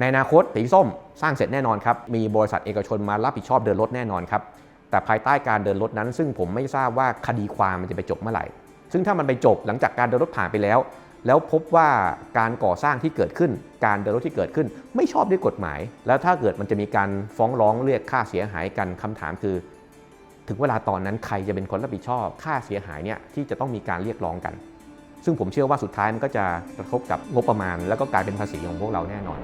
ในอนาคตสีส้มสร้างเสร็จแน่นอนครับ มีบริษัทเอกชนมารับผิดชอบเดินรถแน่นอนครับ แต่ภายใต้การเดินรถนั้น ซึ่งผมไม่ทราบว่าคดีความมันจะไปจบเมื่อไหร่ ซึ่งถ้ามันไปจบหลังจากการเดินรถผ่านไปแล้ว แล้วพบว่าการก่อสร้างที่เกิดขึ้น การเดินรถที่เกิดขึ้น ไม่ชอบด้วยกฎหมาย แล้วถ้าเกิดมันจะมีการฟ้องร้องเรียกค่าเสียหายกันคำถามคือ ถึงเวลาตอนนั้นใครจะเป็นคนรับผิดชอบ ค่าเสียหายเนี่ยที่จะต้องมีการเรียกร้องกัน ซึ่งผมเชื่อว่าสุดท้ายมันก็จะกระทบกับงบประมาณ แล้วก็กลายเป็นภาษีของพวกเราแน่นอน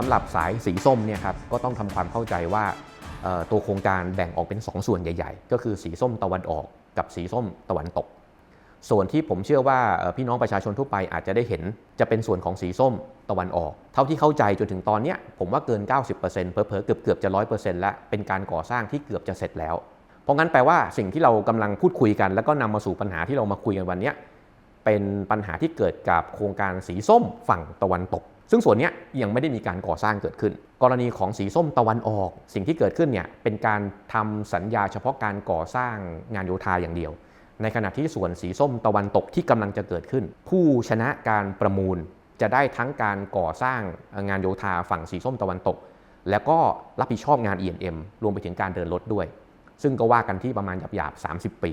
สำหรับสายสีส้มเนี่ยครับก็ต้องทำความเข้าใจว่าตัวโครงการแบ่งออกเป็น 2 ส่วนใหญ่ ๆ ก็คือสีส้มตะวันออกกับสีส้มตะวันตก ส่วนที่ผมเชื่อว่าพี่น้องประชาชนทั่วไปอาจจะได้เห็นจะเป็นส่วนของสีส้มตะวันออก เท่าที่เข้าใจจนถึงตอนเนี้ยผมว่าเกิน 90%เผลอเกือบเกือบจะ 100%แล้วเป็นการก่อสร้างที่เกือบจะเสร็จแล้ว เพราะงั้นแปลว่าสิ่งที่เรากำลังพูดคุยกัน แล้วก็นำมาสู่ปัญหาที่เรามาคุยกันวันเนี้ย เป็นปัญหาที่เกิดกับโครงการสีส้มฝั่งตะวันตก ซึ่งส่วนนี้ยังไม่ได้มีการก่อสร้างเกิดขึ้น กรณีของสีส้มตะวันออก สิ่งที่เกิดขึ้นเนี่ยเป็นการทำสัญญาเฉพาะการก่อสร้างงานโยธาอย่างเดียว ในขณะที่ส่วนสีส้มตะวันตกที่กำลังจะเกิดขึ้น ผู้ชนะการประมูลจะได้ทั้งการก่อสร้างงานโยธาฝั่งสีส้มตะวันตก แล้วก็รับผิดชอบงาน E&M รวมไปถึงการเดินรถด้วย ซึ่งก็ว่ากันที่ประมาณหยาบๆ30 ปี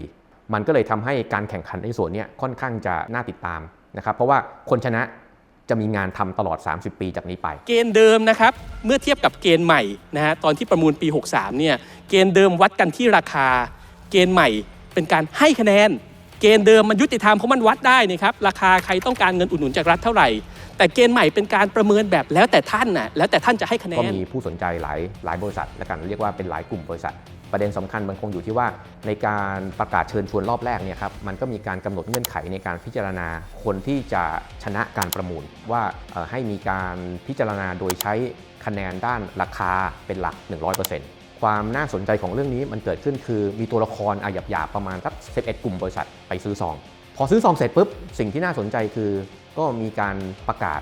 มันก็เลยทำให้การแข่งขันในส่วนเนี้ยค่อนข้างจะน่าติดตามนะครับเพราะว่าคนชนะจะมีงานทำตลอด 30 ปีจากนี้ไป เกณฑ์เดิมนะครับ เมื่อเทียบกับเกณฑ์ใหม่นะฮะตอนที่ประมูลปี 63 เนี่ยเกณฑ์เดิมวัดกันที่ราคา เกณฑ์ใหม่เป็นการให้คะแนน เกณฑ์เดิมมันยุติธรรมเพราะมันวัดได้นี่ครับราคาใครต้องการเงินอุดหนุนจากรัฐเท่าไหร่ แต่เกณฑ์ใหม่เป็นการประเมินแบบแล้วแต่ท่านน่ะแล้วแต่ท่านจะให้คะแนก็นมีผู้สนใจหลายหลายบริษัทและกันเรียกว่าเป็นหลายกลุ่มบริษัท ประเด็นสำคัญมันคงอยู่ที่ว่าในการประกาศเชิญชวนรอบแรกเนี่ยครับมันก็มีการกำหนดเงื่อนไขในการพิจารณาคนที่จะชนะการประมูล ว่าให้มีการพิจารณาโดยใช้คะแนนด้านราคาเป็นหลัก 100%ความน่าสนใจของเรื่องนี้มันเกิดขึ้นคือมีตัวละครอาหยาบๆประมาณสัก11 กลุ่มบริษัทไปซื้อซอง พอซื้อซองเสร็จปุ๊บสิ่งที่น่าสนใจคือ ก็มีการประกาศ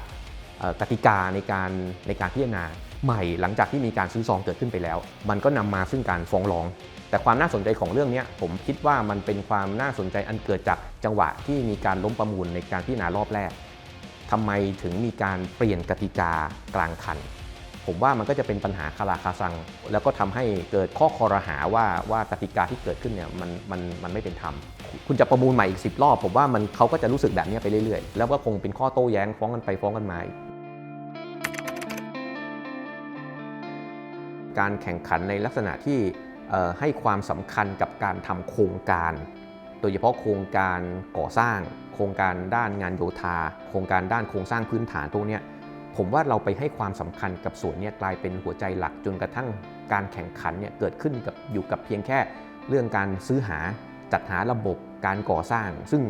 กติกาในการในการพิจารณา ใหม่หลังจากที่มีการซื้อซองเกิดขึ้นไปแล้ว มันก็นำมาซึ่งการฟ้องร้อง แต่ความน่าสนใจของเรื่องนี้ผมคิดว่ามันเป็นความน่าสนใจอันเกิดจากจังหวะที่มีการล้มประมูลในการพิจารณารอบแรกทำไมถึงมีการเปลี่ยนกติกากลางคัน ผมว่ามันก็จะเป็นปัญหาคาราคาซัง แล้วก็ทำให้เกิดข้อคอรหาว่าว่ากติกาที่เกิดขึ้นเนี่ยมันมันมันไม่เป็นธรรมคุณจะประมูลใหม่อีก 10 รอบ ผมว่ามันเขาก็จะรู้สึกแบบนี้ไปเรื่อยๆ แล้วก็คงเป็นข้อโต้แย้งฟ้องกันไปฟ้องกันมา การแข่งขันในลักษณะที่ให้ความสำคัญกับการทำโครงการ โดยเฉพาะโครงการก่อสร้าง โครงการด้านงานโยธา โครงการด้านโครงสร้างพื้นฐานพวกนี้ผมว่าเราไปให้ความสำคัญกับส่วนนี้กลายเป็นหัวใจหลักจนกระทั่งการแข่งขันเนี่ยเกิดขึ้นกับอยู่กับเพียงแค่เรื่องการซื้อหาจัดหาระบบการก่อสร้าง ซึ่ง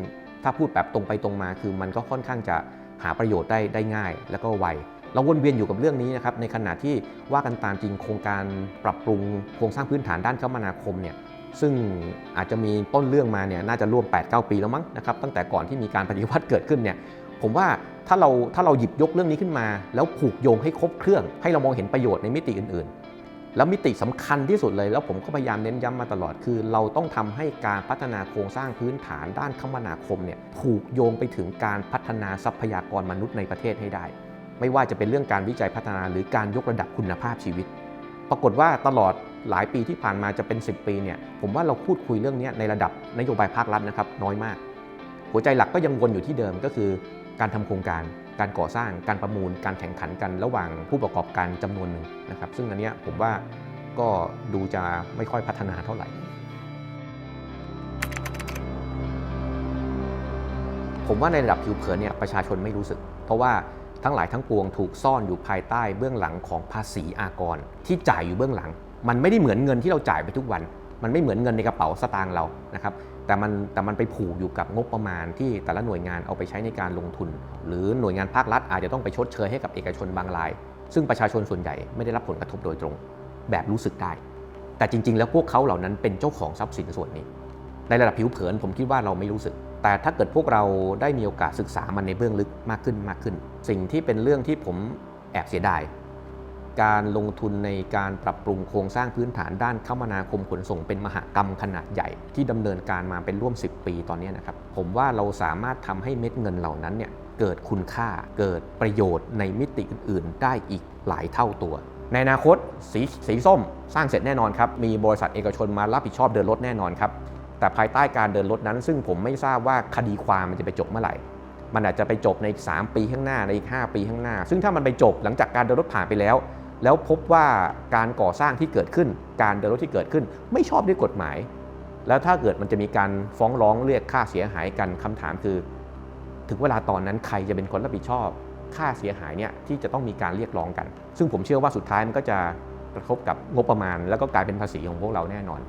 ถ้าพูดแบบตรงไปตรงมาคือมันก็ค่อนข้างจะหาประโยชน์ได้ได้ง่าย แล้วก็ไว เราวนเวียนอยู่กับเรื่องนี้นะครับในขณะที่ว่ากันตามจริงโครงการปรับปรุงโครงสร้างพื้นฐานด้านคมนาคมเนี่ยซึ่งอาจจะมีต้นเรื่องมาเนี่ยน่าจะร่วม 8-9 ปีแล้วมั้งนะครับตั้งแต่ก่อนที่มีการปฏิวัติเกิดขึ้นเนี่ยผมว่าถ้าเราถ้าเราหยิบยกเรื่องนี้ขึ้นมา แล้วผูกโยงให้ครบเครื่อง ให้เรามองเห็นประโยชน์ในมิติอื่น ๆ แล้วมิติสำคัญที่สุดเลย แล้วผมก็พยายามเน้นย้ำมาตลอดคือ เราต้องทำให้การพัฒนาโครงสร้างพื้นฐานด้านคมนาคมเนี่ยผูกโยงไปถึงการพัฒนาทรัพยากรมนุษย์ในประเทศให้ได้ ไม่ว่าจะเป็นเรื่องการวิจัยพัฒนาหรือการยกระดับคุณภาพชีวิต ปรากฏว่าตลอดหลายปีที่ผ่านมาจะเป็น 10 ปีเนี่ยผมว่าเราพูดคุยเรื่องนี้ในระดับนโยบายภาครัฐนะครับน้อยมาก หัวใจหลักก็ยังวนอยู่ที่เดิมก็คือ การทำโครงการ การก่อสร้าง การประมูล การแข่งขันกันระหว่างผู้ประกอบการจำนวนหนึ่งนะครับ ซึ่งอันนี้ผมว่าก็ดูจะไม่ค่อยพัฒนาเท่าไหร่ ผมว่าในระดับผิวเผินเนี่ยประชาชนไม่รู้สึก เพราะว่า ทั้งหลายทั้งปวงถูกซ่อนอยู่ภายใต้เบื้องหลังของภาษีอากร ที่จ่ายอยู่เบื้องหลัง มันไม่ได้เหมือนเงินที่เราจ่ายไปทุกวัน มันไม่เหมือนเงินในกระเป๋าสตางค์เรานะครับแต่มันแต่มันไปผูกอยู่กับงบประมาณที่แต่ละหน่วยงานเอาไปใช้ในการลงทุน หรือหน่วยงานภาครัฐอาจจะต้องไปชดเชยให้กับเอกชนบางราย ซึ่งประชาชนส่วนใหญ่ไม่ได้รับผลกระทบโดยตรง แบบรู้สึกได้ แต่จริง ๆ แล้วพวกเขาเหล่านั้นเป็นเจ้าของทรัพย์สินส่วนนี้ ในระดับผิวเผินผมคิดว่าเราไม่รู้สึก แต่ถ้าเกิดพวกเราได้มีโอกาสศึกษามันในเบื้องลึกมากขึ้นมากขึ้น สิ่งที่เป็นเรื่องที่ผมแอบเสียดายการลงทุนในการปรับปรุงโครงสร้างพื้นฐานด้านคมนาคมขนส่งเป็นมหกรรมขนาดใหญ่ ที่ดำเนินการมาเป็นร่วม 10 ปีตอนนี้นะครับ ผมว่าเราสามารถทำให้เม็ดเงินเหล่านั้นเนี่ยเกิดคุณค่าเกิดประโยชน์ในมิติอื่น ๆ ได้อีกหลายเท่าตัว ในอนาคตสีสีส้มสร้างเสร็จแน่นอนครับมีบริษัทเอกชนมารับผิดชอบเดินรถแน่นอนครับ แต่ภายใต้การเดินรถนั้น ซึ่งผมไม่ทราบว่าคดีความมันจะไปจบเมื่อไหร่ มันอาจจะไปจบในอีก 3 ปีข้างหน้าในอีก 5 ปีข้างหน้า ซึ่งถ้ามันไปจบหลังจากการเดินรถผ่านไปแล้ว แล้วพบว่าการก่อสร้างที่เกิดขึ้น การเดินรถที่เกิดขึ้น ไม่ชอบด้วยกฎหมาย แล้วถ้าเกิดมันจะมีการฟ้องร้องเรียกค่าเสียหายกันคำถามคือ ถึงเวลาตอนนั้นใครจะเป็นคนรับผิดชอบค่าเสียหายเนี่ยที่จะต้องมีการเรียกร้องกัน ซึ่งผมเชื่อว่าสุดท้ายมันก็จะกระทบกับงบประมาณ แล้วก็กลายเป็นภาษีของพวกเราแน่นอน